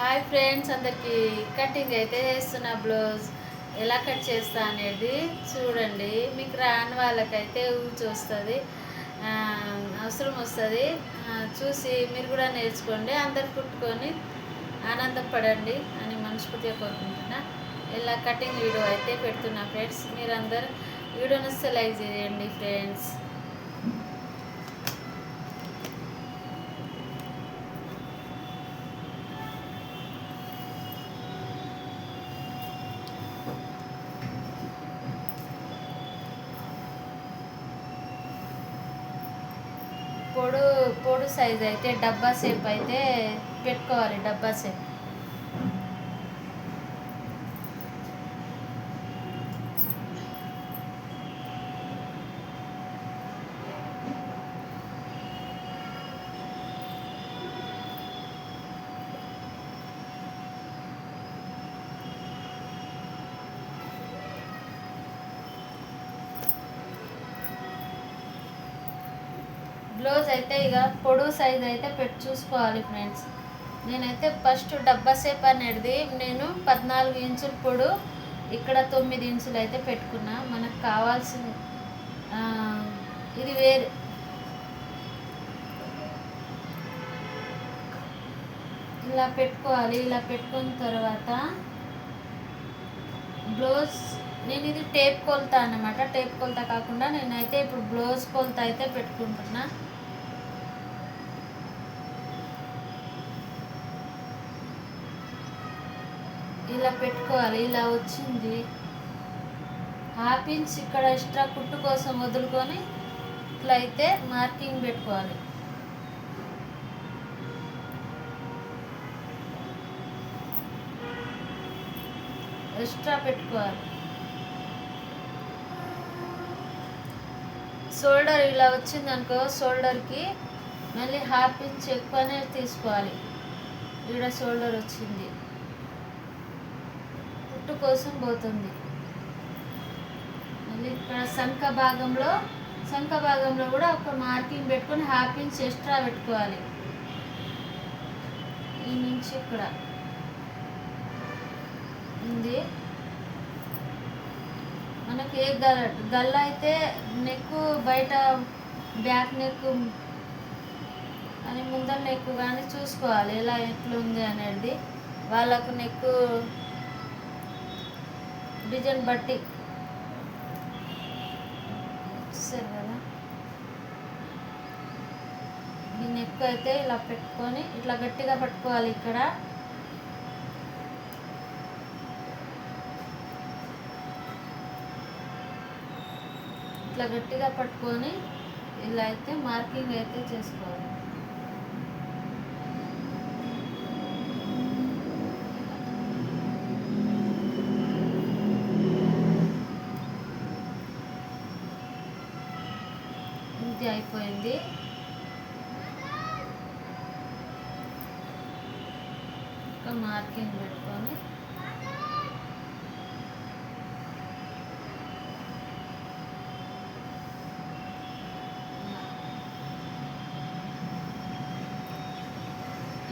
Hi friends అందరికి cutting అయితే చేస్తున్న బ్లౌజ్. ఎలా కట్ చేస్తా అనేది చూడండి. మీకు రాని వాళ్ళకైతే ఊచి వస్తుంది. అవసరం వస్తుంది. చూసి మీరు కూడా నేర్చుకోండి. అందరు కుట్టుకొని ఆనందపడండి అని మనస్ఫూర్తిగా కోరుకుంటున్నా. ఇలా కటింగ్ వీడియో అయితే పెడుతున్నా ఫ్రెండ్స్. మీరందరూ వీడియోని వస్తే లైక్ చేయండి ఫ్రెండ్స్. పొడు సైజ్ అయితే డబ్బా షేప్ అయితే పెట్టుకోవాలి డబ్బా షేప్. బ్లౌజ్ అయితే ఇక పొడవు సైజ్ అయితే పెట్టి చూసుకోవాలి ఫ్రెండ్స్. నేనైతే ఫస్ట్ డబ్బా సేప్ అనేది నేను పద్నాలుగు ఇంచుల పొడు ఇక్కడ తొమ్మిది ఇంచులు అయితే పెట్టుకున్నా. మనకు కావాల్సిన ఇది వేరే ఇలా పెట్టుకోవాలి. ఇలా పెట్టుకున్న తర్వాత బ్లౌజ్ నేను ఇది టేప్ కొలత అన్నమాట. టేప్ కొలత కాకుండా నేనైతే ఇప్పుడు బ్లౌజ్ కొలత అయితే పెట్టుకుంటున్నా. ఇలా పెట్టుకోవాలి ఇలా వచ్చింది. ఆపించి ఇక్కడ ఎక్స్ట్రా కుట్టు కోసం వదులుకొని ఇట్లా అయితే మార్కింగ్ పెట్టుకోవాలి. ఎక్స్ట్రా పెట్టుకోవాలి. షోల్డర్ ఇలా వచ్చింది అనుకో షోల్డర్కి మళ్ళీ హాఫ్ ఇంచ్ ఎక్కువనే తీసుకోవాలి. ఇక్కడ షోల్డర్ వచ్చింది. కుట్టు కోసం పోతుంది. మళ్ళీ ఇక్కడ సంఖ భాగంలో సంఖ భాగంలో కూడా ఒక మార్కింగ్ పెట్టుకొని హాఫ్ ఇంచ్ ఎక్స్ట్రా పెట్టుకోవాలి. ఈ నుంచి ఇక్కడ. ఉంది. మనకి ఏ గల్ గల్ల అయితే నెక్ బయట బ్యాక్ నెక్ అని ముందర నెక్ కానీ చూసుకోవాలి. ఎలా ఎట్లుంది అనేది. వాళ్ళకు నెక్ డిజైన్ బట్టి. చూసారు కదా? ఈ నెక్ అయితే ఇలా పెట్టుకొని ఇట్లా గట్టిగా పట్టుకోవాలి ఇక్కడ. ఇట్లా గట్టిగా పట్టుకొని ఇలా అయితే మార్కింగ్ అయితే చేసుకోవాలి ఇది అయిపోయింది ఒక మార్కింగ్ పెట్టుకొని.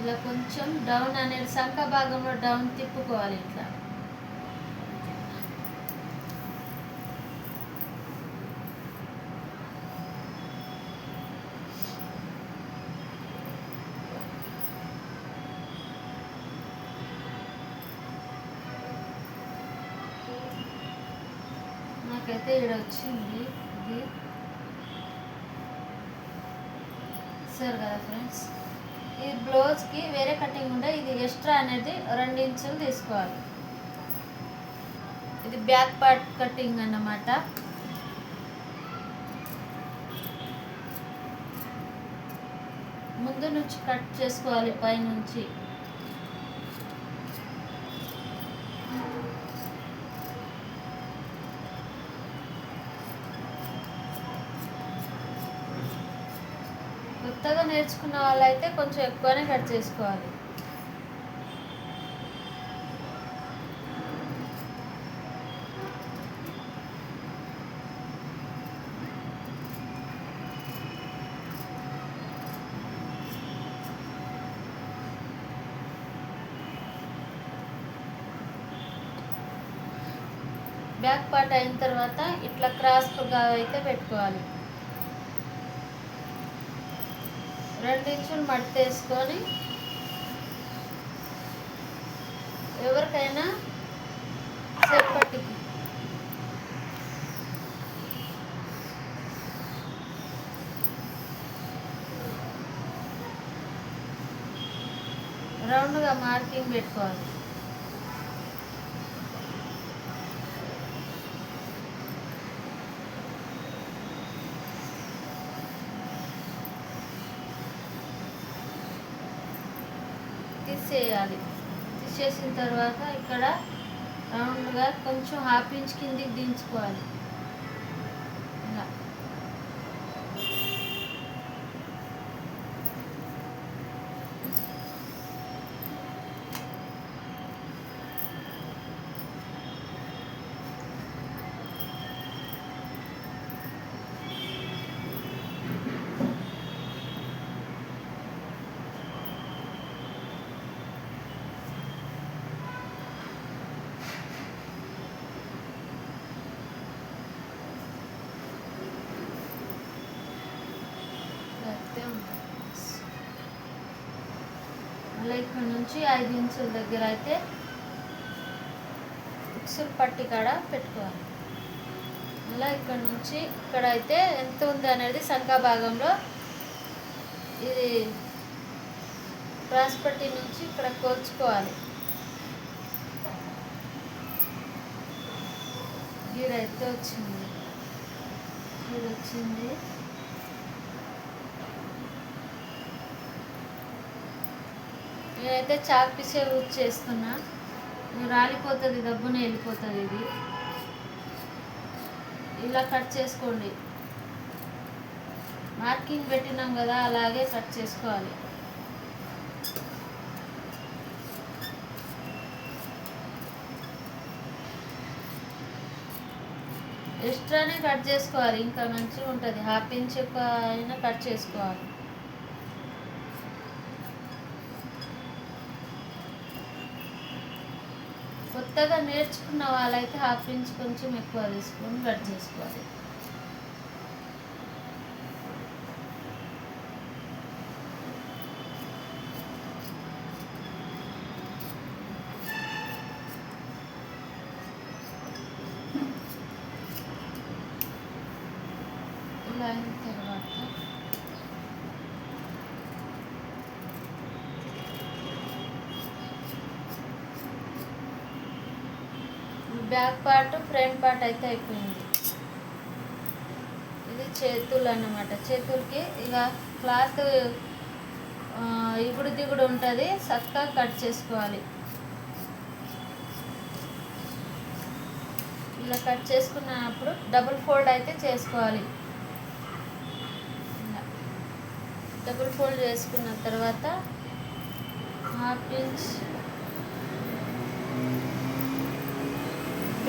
ఇలా కొంచెం డౌన్ అనేది సంఖ భాగంలో డౌన్ తిప్పుకోవాలి ఇట్లా. నాకైతే ఇక్కడ వచ్చింది. ఇది. సార్ కదా ఫ్రెండ్స్? ఈ బ్లౌజ్కి వేరే కటింగ్ ఉండే ఇది ఎక్స్ట్రా అనేది రెండు ఇంచులు తీసుకోవాలి. ఇది బ్యాక్ పార్ట్ కటింగ్ అన్నమాట. ముందు నుంచి కట్ చేసుకోవాలి పైనుంచి. కొత్తగా నేర్చుకున్న వాళ్ళైతే కొంచెం ఎక్కువనే కట్ చేసుకోవాలి. బ్యాక్ పార్ట్ అయిన తర్వాత ఇట్లా క్రాస్గా అయితే పెట్టుకోవాలి. రెండు ఇంచులు మట్టి వేసుకొని ఎవరికైనా సేపటికి. రౌండ్గా మార్కింగ్ పెట్టుకోవాలి. చేసిన తర్వాత ఇక్కడ రౌండ్గా కొంచెం హాఫ్ ఇంచ్ కిందికి దించుకోవాలి ఇలా చెప్తే ఉంటుంది. మళ్ళీ ఇక్కడ నుంచి ఐదు ఇంచుల దగ్గర అయితే ఉక్సులు పట్టి కాడ పెట్టుకోవాలి. మళ్ళీ ఇక్కడ నుంచి ఇక్కడ అయితే ఎంత ఉంది అనేది సంఖా భాగంలో ఇది క్రాస్ పట్టి నుంచి ఇక్కడ కోల్చుకోవాలి. గీడైతే వచ్చింది? ఇది వచ్చింది నేనైతే చాక్ పీసే యూజ్ చేస్తున్నా. రాలిపోతుంది దబ్బున వెళ్ళిపోతుంది ఇది. ఇలా కట్ చేసుకోండి. మార్కింగ్ పెట్టినాం కదా అలాగే కట్ చేసుకోవాలి. ఎక్స్ట్రానే కట్ చేసుకోవాలి ఇంకా మంచిగా ఉంటుంది హాఫ్ ఇంచ్ ఎక్కువ అయినా కట్ చేసుకోవాలి. కొత్తగా నేర్చుకున్న వాళ్ళైతే హాఫ్ ఇంచ్ కొంచెం ఎక్కువ తీసుకొని కట్ చేసుకోవాలి. ఇలా అయిన తర్వాత బ్యాక్ పార్ట్ ఫ్రంట్ పార్ట్ అయితే అయిపోయింది. ఇది చేతులు అన్నమాట. చేతులకి ఇక క్లాత్ ఇగుడు దిగుడు ఉంటుంది చక్కగా కట్ చేసుకోవాలి. ఇలా కట్ చేసుకున్నప్పుడు డబుల్ ఫోల్డ్ అయితే చేసుకోవాలి. డబుల్ ఫోల్డ్ చేసుకున్న తర్వాత హాఫ్ ఇంచ్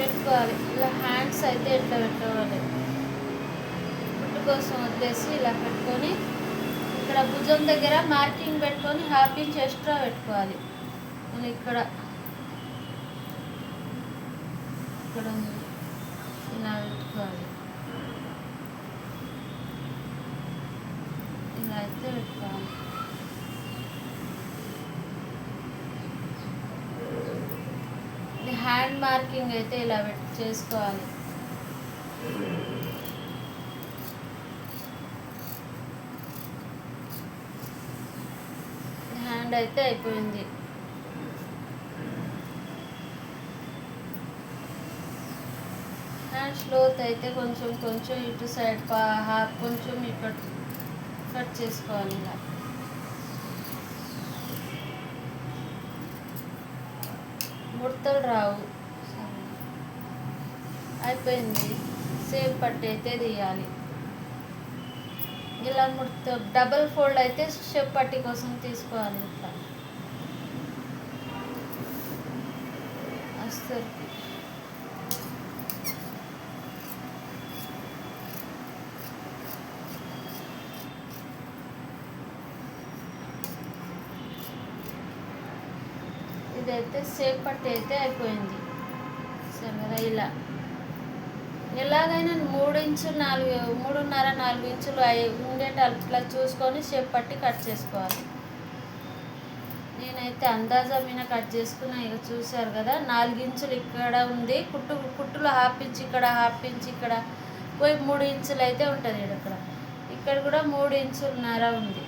పెట్టుకోవాలి. ఇలా హ్యాండ్స్ అయితే ఇట్లా పెట్టుకోవాలి పుట్టు కోసం వదిలేసి ఇలా పెట్టుకొని ఇక్కడ భుజం దగ్గర మార్కింగ్ పెట్టుకొని హాఫ్ ఇంచ్ ఎక్స్ట్రా పెట్టుకోవాలి. ఇక్కడ ఇక్కడ ఉంది. ఇలా పెట్టుకోవాలి. ఇలా అయితే పెట్టుకోవాలి ఇది హ్యాండ్ మార్కింగ్ అయితే ఇలా పెట్ చేసుకోవాలి. హ్యాండ్ అయితే అయిపోయింది. హ్యాండ్ స్లోత్ అయితే కొంచెం కొంచెం ఇటు సైడ్ కొంచెం ఇక్కడ కట్ చేసుకోవాలి ఇలా. ముడతలు రావు. అయిపోయింది. సేవ్ పట్టి అయితే తీయాలి. ఇలా ముడత డబల్ ఫోల్డ్ అయితే షేప్ పట్టి కోసం తీసుకోవాలి. ఇట్లా అస్తరికి ఇదైతే సేఫ్ పట్టి అయితే అయిపోయింది. సరే ఇలా. ఎలాగైనా మూడు ఇంచులు నాలుగు మూడున్నర నాలుగు ఇంచులు అయి ఉండేట అట్లా చూసుకొని షేప్ పట్టి కట్ చేసుకోవాలి. నేనైతే అందాజా మీద కట్ చేసుకున్నా. ఇక చూశారు కదా నాలుగు ఇంచులు ఇక్కడ ఉంది. కుట్టు కుట్టులో హాఫ్ ఇంచ్ ఇక్కడ హాఫ్ ఇంచ్ ఇక్కడ. పోయి మూడు ఇంచులు అయితే ఉంటుంది ఇక్కడ. ఇక్కడ కూడా మూడు ఇంచులున్నర ఉంది.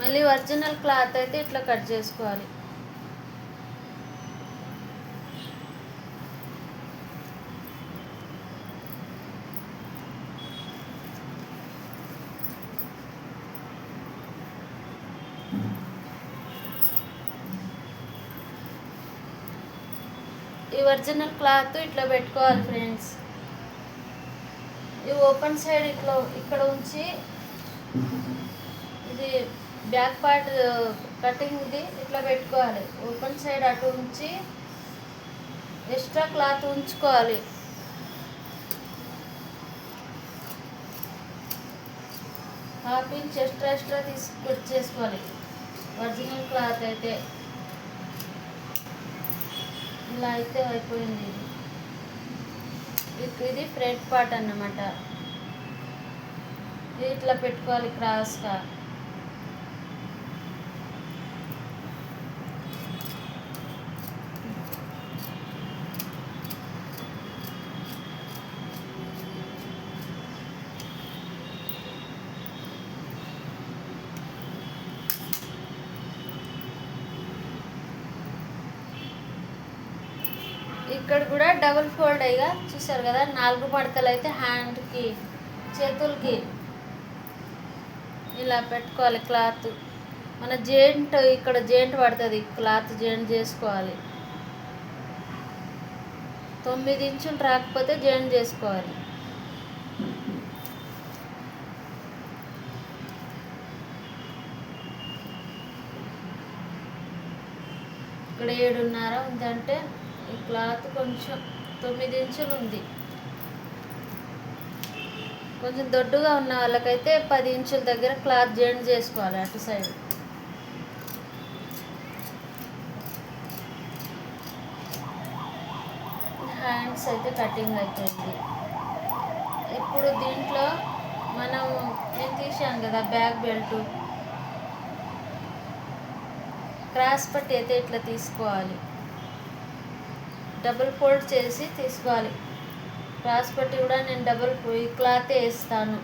మళ్ళీ ఒరిజినల్ క్లాత్ అయితే ఇట్లా కట్ చేసుకోవాలి. ఈ ఒరిజినల్ క్లాత్ ఇట్లా పెట్టుకోవాలి ఫ్రెండ్స్. ఈ ఓపెన్ సైడ్ ఇట్లా ఇక్కడ ఉంచి ఇది బ్యాక్ పార్ట్ కటింగ్ది ఇట్లా పెట్టుకోవాలి. ఓపెన్ సైడ్ అటు ఉంచి ఎక్స్ట్రా క్లాత్ ఉంచుకోవాలి. హాఫ్ ఇంచ్ ఎక్స్ట్రా ఎక్స్ట్రా తీసి చేసుకోవాలి. ఒరిజినల్ క్లాత్ అయితే. ఇలా అయితే అయిపోయింది ఇది. ఇది ఫ్రంట్ పార్ట్ అన్నమాట. ఇది ఇట్లా పెట్టుకోవాలి క్రాస్గా. ఇక్కడ కూడా డబుల్ ఫోల్డ్ అయ్యగా చూసారు కదా నాలుగు మడతలు అయితే హ్యాండ్కి చేతులకి. ఇలా పెట్టుకోవాలి క్లాత్. మన జెయింట్ ఇక్కడ జెయింట్ పడుతుంది క్లాత్ జెయింట్ చేసుకోవాలి. తొమ్మిది ఇంచులు రాకపోతే జెంట్ చేసుకోవాలి. ఇక్కడ ఏడున్నర ఉందంటే ఈ క్లాత్ కొంచెం తొమ్మిది ఇంచులు ఉంది. కొంచెం దొడ్డుగా ఉన్న వాళ్ళకైతే పది ఇంచుల దగ్గర క్లాత్ జాయింట్ చేసుకోవాలి అటు సైడ్. హ్యాండ్స్ అయితే కటింగ్ అయిపోయింది. ఇప్పుడు దీంట్లో మనం ఏం తీసాం కదా బ్యాక్ బెల్ట్. క్రాస్ పట్టి అయితే ఇట్లా తీసుకోవాలి. డబుల్ ఫోల్డ్ చేసి తీసుకోవాలి. క్రాస్ పట్టి కూడా నేను డబుల్ ఈ క్లాత్ వేస్తాను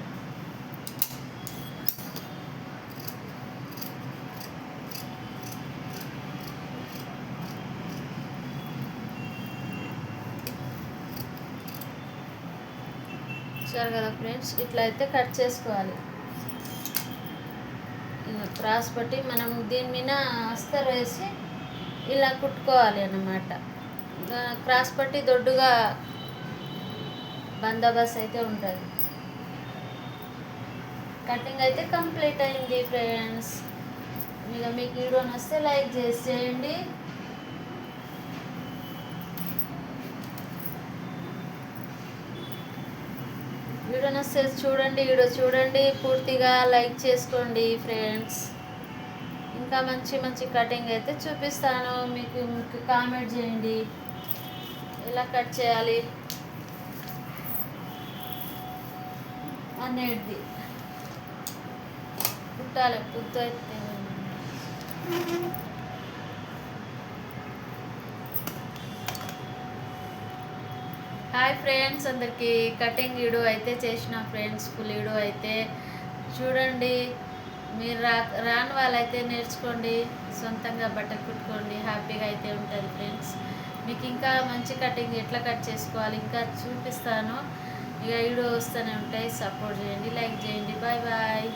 చూసారు కదా ఫ్రెండ్స్ ఇట్లా అయితే కట్ చేసుకోవాలి. ఇగో క్రాస్ పట్టి మనం దీని మీద అస్తర్ వేసి ఇలా కుట్టుకోవాలి అన్నమాట. క్రాస్ పట్టి దొడ్డుగా బందోబస్తు అయితే ఉంటుంది. కటింగ్ అయితే కంప్లీట్ అయింది ఫ్రెండ్స్ ఇక మీకు వీడియో నస్తే లైక్ చేసేయండి వీడియో నస్తే చూడండి వీడియో చూడండి పూర్తిగా లైక్ చేసుకోండి ఫ్రెండ్స్ ఇంకా మంచి మంచి కటింగ్ అయితే చూపిస్తాను. మీకు మీకు కామెంట్ చేయండి. ఎలా కట్ చేయాలి? అనేది. కుట్టాలి కుట్టు అయితే హాయ్ ఫ్రెండ్స్ అందరికీ. కటింగ్ వీడియో అయితే చేసిన ఫ్రెండ్స్ ఫుల్ అయితే చూడండి. మీరు రా రాని వాళ్ళైతే నేర్చుకోండి. సొంతంగా బట్టలు కుట్టుకోండి. హ్యాపీగా అయితే ఉంటుంది ఫ్రెండ్స్. మీకు ఇంకా మంచి కటింగ్ ఎట్లా కట్ చేసుకోవాలి ఇంకా చూపిస్తాను. ఇక వీడియో వస్తూనే ఉంటాయి. సపోర్ట్ చేయండి లైక్ చేయండి. Bye bye.